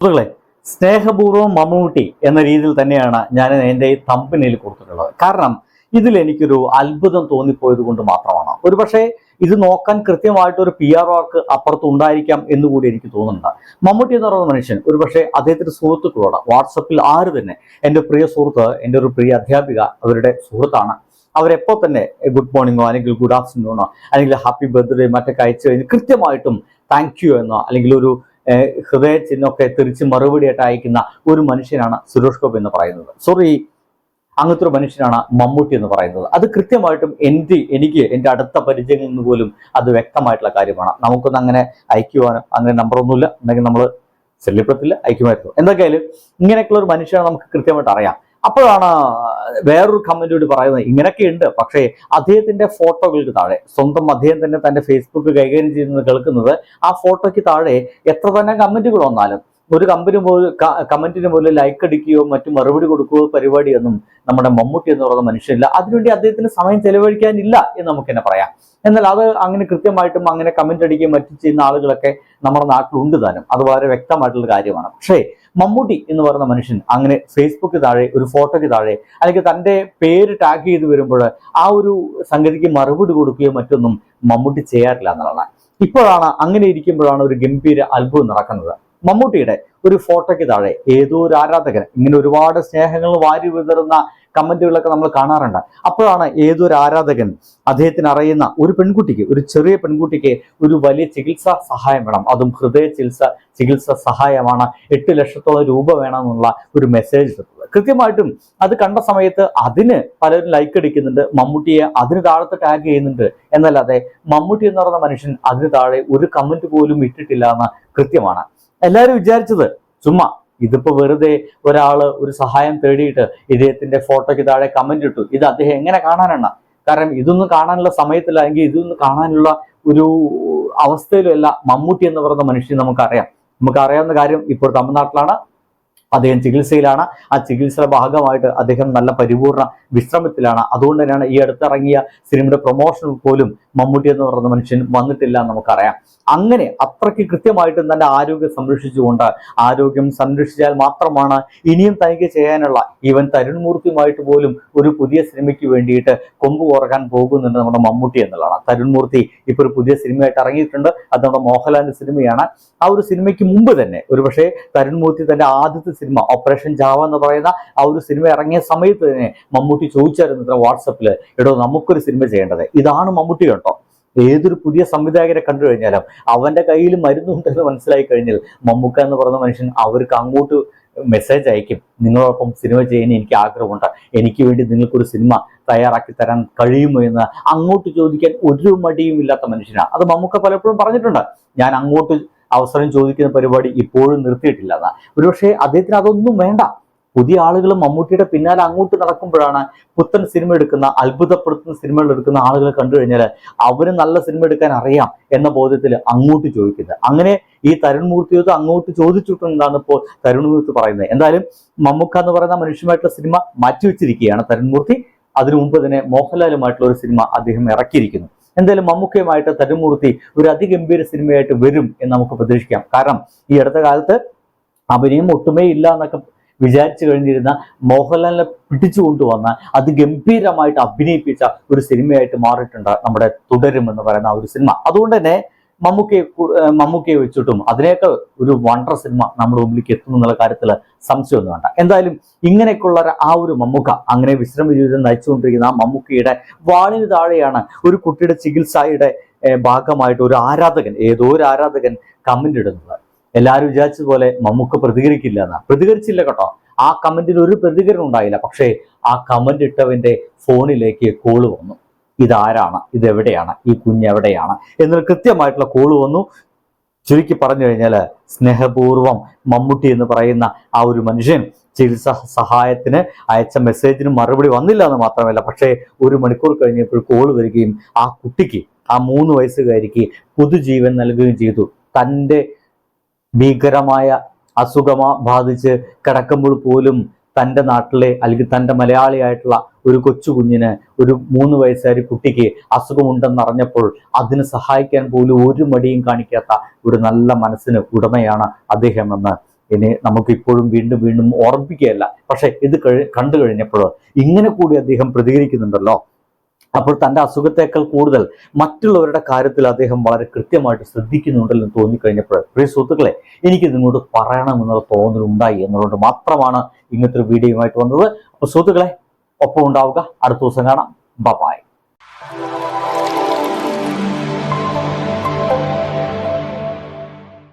സുഹൃത്തുക്കളെ സ്നേഹപൂർവം മമ്മൂട്ടി എന്ന രീതിയിൽ തന്നെയാണ് ഞാൻ എന്റെ ഈ തമ്പിനിൽ കൊടുത്തിട്ടുള്ളത്. കാരണം ഇതിൽ എനിക്കൊരു അത്ഭുതം തോന്നിപ്പോയത് കൊണ്ട് മാത്രമാണ്. ഒരുപക്ഷെ ഇത് നോക്കാൻ കൃത്യമായിട്ട് ഒരു പി ആർ വർക്ക് അപ്പുറത്ത് ഉണ്ടായിരിക്കാം എന്നുകൂടി എനിക്ക് തോന്നുന്നുണ്ട്. മമ്മൂട്ടി എന്ന് പറയുന്ന മനുഷ്യൻ ഒരുപക്ഷെ അദ്ദേഹത്തിന്റെ സുഹൃത്തുക്കളോട് വാട്സപ്പിൽ ആര് തന്നെ എന്റെ പ്രിയ സുഹൃത്ത് എന്റെ ഒരു പ്രിയ അധ്യാപിക അവരുടെ സുഹൃത്താണ്. അവരെപ്പോൾ തന്നെ ഗുഡ് മോർണിംഗോ അല്ലെങ്കിൽ ഗുഡ് ആഫ്റ്റർനൂണോ അല്ലെങ്കിൽ ഹാപ്പി ബർത്ത്ഡേ മറ്റൊക്കെ അയച്ചു കഴിഞ്ഞ് കൃത്യമായിട്ടും താങ്ക് യു എന്നോ അല്ലെങ്കിൽ ഒരു ഹൃദയ ചിഹ്നമൊക്കെ തിരിച്ച് മറുപടിയായിട്ട് അയക്കുന്ന ഒരു മനുഷ്യനാണ് സുരേഷ് ഗോപി എന്ന് പറയുന്നത്. സോറി അങ്ങനത്തെ ഒരു മനുഷ്യനാണ് മമ്മൂട്ടി എന്ന് പറയുന്നത്. അത് കൃത്യമായിട്ടും എന്റെ എനിക്ക് എന്റെ അടുത്ത പരിചയങ്ങളിൽ നിന്ന് പോലും അത് വ്യക്തമായിട്ടുള്ള കാര്യമാണ്. നമുക്കൊന്നും അങ്ങനെ അയക്കുവാനോ അങ്ങനെ നമ്പറൊന്നുമില്ല ഉണ്ടെങ്കിൽ നമ്മൾ ശല്യപ്പെടത്തില്ല അയക്കുമായിരുന്നു എന്തൊക്കെയായാലും ഇങ്ങനെയൊക്കെയുള്ള ഒരു മനുഷ്യനെ നമുക്ക് കൃത്യമായിട്ട് അറിയാം. അപ്പോഴാണ് വേറൊരു കമന്റ് കൂടി പറയുന്നത്. ഇങ്ങനെയൊക്കെ ഉണ്ട് പക്ഷേ അദ്ദേഹത്തിന്റെ ഫോട്ടോകൾക്ക് താഴെ സ്വന്തം അദ്ദേഹം തന്നെ തന്റെ ഫേസ്ബുക്ക് കൈകാര്യം ചെയ്യുന്നത് കേൾക്കുന്നത് ആ ഫോട്ടോയ്ക്ക് താഴെ എത്ര തന്നെ കമന്റുകൾ വന്നാലും ഒരു കമ്പനി പോലും കമന്റിന് പോലും ലൈക്ക് അടിക്കുകയോ മറ്റു മറുപടി കൊടുക്കുകയോ പരിപാടിയൊന്നും നമ്മുടെ മമ്മൂട്ടി എന്ന് പറയുന്ന മനുഷ്യനില്ല. അതിനുവേണ്ടി അദ്ദേഹത്തിന് സമയം ചെലവഴിക്കാനില്ല എന്ന് നമുക്ക് തന്നെ പറയാം. എന്നാൽ അത് അങ്ങനെ കൃത്യമായിട്ടും അങ്ങനെ കമന്റ് അടിക്കുകയും മറ്റും ചെയ്യുന്ന ആളുകളൊക്കെ നമ്മുടെ നാട്ടിലുണ്ട് താനും. അത് വളരെ വ്യക്തമായിട്ടുള്ള കാര്യമാണ്. പക്ഷേ മമ്മൂട്ടി എന്ന് പറയുന്ന മനുഷ്യൻ അങ്ങനെ ഫേസ്ബുക്ക് താഴെ ഒരു ഫോട്ടോയ്ക്ക് താഴെ അല്ലെങ്കിൽ തന്റെ പേര് ടാഗ് ചെയ്ത് വരുമ്പോൾ ആ ഒരു സംഗതിക്ക് മറുപടി കൊടുക്കുകയോ മറ്റൊന്നും മമ്മൂട്ടി ചെയ്യാറില്ല എന്നുള്ളതാണ്. ഇപ്പോഴാണ് അങ്ങനെ ഇരിക്കുമ്പോഴാണ് ഒരു ഗംഭീര അത്ഭുതം നടക്കുന്നത്. മമ്മൂട്ടിയുടെ ഒരു ഫോട്ടോയ്ക്ക് താഴെ ഏതോ ഒരു ആരാധകൻ ഇങ്ങനെ ഒരുപാട് സ്നേഹങ്ങൾ വാരി വിതറുന്ന കമന്റുകളൊക്കെ നമ്മൾ കാണാറുണ്ട്. അപ്പോഴാണ് ഏതൊരു ആരാധകൻ അദ്ദേഹത്തിന് അറിയുന്ന ഒരു പെൺകുട്ടിക്ക് ഒരു ചെറിയ പെൺകുട്ടിക്ക് ഒരു വലിയ ചികിത്സാ സഹായം വേണം. അതും ഹൃദയ ചികിത്സ ചികിത്സ സഹായമാണ്. എട്ട് ലക്ഷത്തോളം രൂപ വേണമെന്നുള്ള ഒരു മെസ്സേജ് എത്തുന്നത് കൃത്യമായിട്ടും അത് കണ്ട സമയത്ത് അതിന് പലരും ലൈക്ക് അടിക്കുന്നുണ്ട്. മമ്മൂട്ടിയെ അതിന് താഴത്ത് ടാഗ് ചെയ്യുന്നുണ്ട്. എന്നല്ലാതെ മമ്മൂട്ടി എന്ന് പറയുന്ന മനുഷ്യൻ അതിന് താഴെ ഒരു കമന്റ് പോലും ഇട്ടിട്ടില്ല എന്ന് കൃത്യമാണ്. എല്ലാവരും വിചാരിച്ചത് ചുമ്മാ ഇതിപ്പോ വെറുതെ ഒരാൾ ഒരു സഹായം തേടിയിട്ട് ഇദ്ദേഹത്തിന്റെ ഫോട്ടോയ്ക്ക് താഴെ കമന്റ് ഇട്ടു. ഇത് അദ്ദേഹം എങ്ങനെ കാണാനാണ്? കാരണം ഇതൊന്നും കാണാനുള്ള സമയത്തില്ല. അല്ലെങ്കിൽ ഇതൊന്നും കാണാനുള്ള ഒരു അവസ്ഥയിലും അല്ല. മമ്മൂട്ടി എന്ന് പറയുന്ന മനുഷ്യൻ നമുക്കറിയാം. നമുക്കറിയാവുന്ന കാര്യം ഇപ്പോൾ തമിഴ്നാട്ടിലാണ്. അദ്ദേഹം ചികിത്സയിലാണ്. ആ ചികിത്സയുടെ ഭാഗമായിട്ട് അദ്ദേഹം നല്ല പരിപൂർണ വിശ്രമത്തിലാണ്. അതുകൊണ്ട് തന്നെയാണ് ഈ അടുത്തിറങ്ങിയ സിനിമയുടെ പ്രൊമോഷൻ പോലും മമ്മൂട്ടി എന്ന് പറയുന്ന മനുഷ്യൻ വന്നിട്ടില്ല എന്ന് നമുക്കറിയാം. അങ്ങനെ അത്രയ്ക്ക് കൃത്യമായിട്ടും തന്റെ ആരോഗ്യം സംരക്ഷിച്ചുകൊണ്ട് ആരോഗ്യം സംരക്ഷിച്ചാൽ മാത്രമാണ് ഇനിയും തനിക്ക് ചെയ്യാനുള്ള ഈവൻ തരുൺമൂർത്തിയുമായിട്ട് പോലും ഒരു പുതിയ സിനിമയ്ക്ക് വേണ്ടിയിട്ട് കൊമ്പ് കുറയ്ക്കാൻ പോകുന്നുണ്ട് നമ്മുടെ മമ്മൂട്ടി എന്നുള്ളതാണ്. തരുൺമൂർത്തി ഇപ്പോൾ ഒരു പുതിയ സിനിമയായിട്ട് ഇറങ്ങിയിട്ടുണ്ട്. അത് നമ്മുടെ മോഹൻലാലിന്റെ സിനിമയാണ്. ആ ഒരു സിനിമയ്ക്ക് മുമ്പ് തന്നെ ഒരുപക്ഷെ തരുൺമൂർത്തി തന്റെ ആദ്യത്തെ സിനിമ ഓപ്പറേഷൻ ജാവ എന്ന് പറയുന്ന ആ ഒരു സിനിമ ഇറങ്ങിയ സമയത്ത് തന്നെ മമ്മൂട്ടി ചോദിച്ചായിരുന്നു ഇത്ര വാട്സപ്പിൽ എടോ നമുക്കൊരു സിനിമ ചെയ്യേണ്ടത്. ഇതാണ് മമ്മൂട്ടി കേട്ടോ. ഏതൊരു പുതിയ സംവിധായകരെ കണ്ടു കഴിഞ്ഞാലും അവന്റെ കയ്യിൽ മരുന്നുണ്ടെന്ന് മനസ്സിലായി കഴിഞ്ഞാൽ മമ്മൂക്ക എന്ന് പറയുന്ന മനുഷ്യൻ അവർക്ക് അങ്ങോട്ട് മെസ്സേജ് അയക്കും. നിങ്ങളോടൊപ്പം സിനിമ ചെയ്യാൻ എനിക്ക് ആഗ്രഹമുണ്ട്. എനിക്ക് വേണ്ടി നിങ്ങൾക്കൊരു സിനിമ തയ്യാറാക്കി തരാൻ കഴിയുമോ എന്ന് അങ്ങോട്ട് ചോദിക്കാൻ ഒരു മടിയും ഇല്ലാത്ത മനുഷ്യനാണ് അത് മമ്മൂക്ക പലപ്പോഴും പറഞ്ഞിട്ടുണ്ട്. ഞാൻ അങ്ങോട്ട് അവസരം ചോദിക്കുന്ന പരിപാടി ഇപ്പോഴും നിർത്തിയിട്ടില്ല എന്നാ. ഒരുപക്ഷെ അദ്ദേഹത്തിന് അതൊന്നും വേണ്ട. പുതിയ ആളുകൾ മമ്മൂട്ടിയുടെ പിന്നാലെ അങ്ങോട്ട് നടക്കുമ്പോഴാണ് പുത്തൻ സിനിമ എടുക്കുന്ന അത്ഭുതപ്പെടുത്തുന്ന സിനിമകൾ എടുക്കുന്ന ആളുകളെ കണ്ടു കഴിഞ്ഞാൽ അവർ നല്ല സിനിമ എടുക്കാൻ അറിയാം എന്ന ബോധ്യത്തിൽ അങ്ങോട്ട് ചോദിക്കുന്നത്. അങ്ങനെ ഈ തരുൺ മൂർത്തിയോത് അങ്ങോട്ട് ചോദിച്ചിട്ടുണ്ടെന്നാണ് ഇപ്പോൾ തരുൺ മൂർത്തി പറയുന്നത്. എന്തായാലും മമ്മൂക്ക എന്ന് പറയുന്ന മനുഷ്യമായിട്ടുള്ള സിനിമ മാറ്റിവെച്ചിരിക്കുകയാണ് തരുൺ മൂർത്തി. അതിനു മുമ്പ് തന്നെ മോഹൻലാലുമായിട്ടുള്ള ഒരു സിനിമ അദ്ദേഹം ഇറക്കിയിരിക്കുന്നു. എന്തായാലും മമ്മൂക്കയുമായിട്ട് തരുൺമൂർത്തി ഒരു അതിഗംഭീര സിനിമയായിട്ട് വരും എന്ന് നമുക്ക് പ്രതീക്ഷിക്കാം. കാരണം ഈ അടുത്ത കാലത്ത് അഭിനയം ഒട്ടുമേ ഇല്ല എന്നൊക്കെ വിചാരിച്ചു കഴിഞ്ഞിരുന്ന മോഹൻലാലിനെ പിടിച്ചുകൊണ്ടുവന്ന അതിഗംഭീരമായിട്ട് അഭിനയിപ്പിച്ച ഒരു സിനിമയായിട്ട് മാറിയിട്ടുണ്ട് നമ്മുടെ തുടരും എന്ന് പറയുന്ന ഒരു സിനിമ. അതുകൊണ്ട് തന്നെ മമ്മൂക്കയെ മമ്മൂക്കയെ വെച്ചിട്ടും അതിനേക്കാൾ ഒരു വണ്ടർ സിനിമ നമ്മുടെ മുമ്പിലേക്ക് എത്തുന്നു എന്നുള്ള കാര്യത്തിൽ സംശയമൊന്നും വേണ്ട. എന്തായാലും ഇങ്ങനെയൊക്കെയുള്ള ആ ഒരു മമ്മൂക്ക അങ്ങനെ വിശ്രമ ജീവിതം നയിച്ചുകൊണ്ടിരിക്കുന്ന ആ മമ്മൂക്കയുടെ വാളിന് താഴെയാണ് ഒരു കുട്ടിയുടെ ചികിത്സയുടെ ഭാഗമായിട്ട് ഒരു ആരാധകൻ ഏതോ ഒരു ആരാധകൻ കമന്റ് ഇടുന്നത്. എല്ലാവരും വിചാരിച്ചതുപോലെ മമ്മൂക്ക പ്രതികരിക്കില്ല എന്നാ. പ്രതികരിച്ചില്ല കേട്ടോ. ആ കമന്റിൽ ഒരു പ്രതികരണം ഉണ്ടായില്ല. പക്ഷേ ആ കമന്റ് ഇട്ടവന്റെ ഫോണിലേക്ക് കോൾ വന്നു. ഇതാരാണ്? ഇതെവിടെയാണ്? ഈ കുഞ്ഞ് എവിടെയാണ്? എന്നൊരു കൃത്യമായിട്ടുള്ള കോൾ വന്നു. ചുരുക്കി പറഞ്ഞു കഴിഞ്ഞാൽ സ്നേഹപൂർവം മമ്മൂട്ടി എന്ന് പറയുന്ന ആ ഒരു മനുഷ്യൻ ചികിത്സ സഹായത്തിന് അയച്ച മെസ്സേജിന് മറുപടി വന്നില്ല എന്ന് മാത്രമല്ല പക്ഷേ ഒരു മണിക്കൂർ കഴിഞ്ഞപ്പോൾ കോൾ വരികയും ആ കുട്ടിക്ക് ആ മൂന്ന് വയസ്സുകാരിക്ക് പുതുജീവൻ നൽകുകയും ചെയ്തു. തന്റെ ഭീകരമായ അസുഖമ ബാധിച്ച് കിടക്കുമ്പോൾ പോലും തന്റെ നാട്ടിലെ അല്ലെങ്കിൽ തന്റെ മലയാളിയായിട്ടുള്ള ഒരു കൊച്ചു കുഞ്ഞിന് ഒരു മൂന്ന് വയസ്സുകാരി കുട്ടിക്ക് അസുഖമുണ്ടെന്ന് അറിഞ്ഞപ്പോൾ അതിന് സഹായിക്കാൻ പോലും ഒരു മടിയും കാണിക്കാത്ത ഒരു നല്ല മനസ്സിന് ഉടമയാണ് അദ്ദേഹം എന്ന് ഇനി നമുക്ക് ഇപ്പോഴും വീണ്ടും വീണ്ടും ഓർമ്മിപ്പിക്കുകയല്ല. പക്ഷെ ഇത് കഴി കണ്ടു കഴിഞ്ഞപ്പോൾ ഇങ്ങനെ കൂടി അദ്ദേഹം പ്രതികരിക്കുന്നുണ്ടല്ലോ. അപ്പോൾ തന്റെ അസുഖത്തേക്കാൾ കൂടുതൽ മറ്റുള്ളവരുടെ കാര്യത്തിൽ അദ്ദേഹം വളരെ കൃത്യമായിട്ട് ശ്രദ്ധിക്കുന്നുണ്ടല്ലോ എന്ന് തോന്നിക്കഴിഞ്ഞപ്പോൾ പ്രിയ സുഹൃത്തുക്കളെ എനിക്ക് നിങ്ങളോട് പറയണമെന്നുള്ള തോന്നലുണ്ടായി എന്നുള്ളത് മാത്രമാണ് ഇങ്ങനത്തെ ഒരു വീഡിയോയുമായിട്ട് വന്നത്. അപ്പോൾ സുഹൃത്തുക്കളെ ഒപ്പം ഉണ്ടാവുക. അടുത്ത ദിവസം കാണാം. ബൈ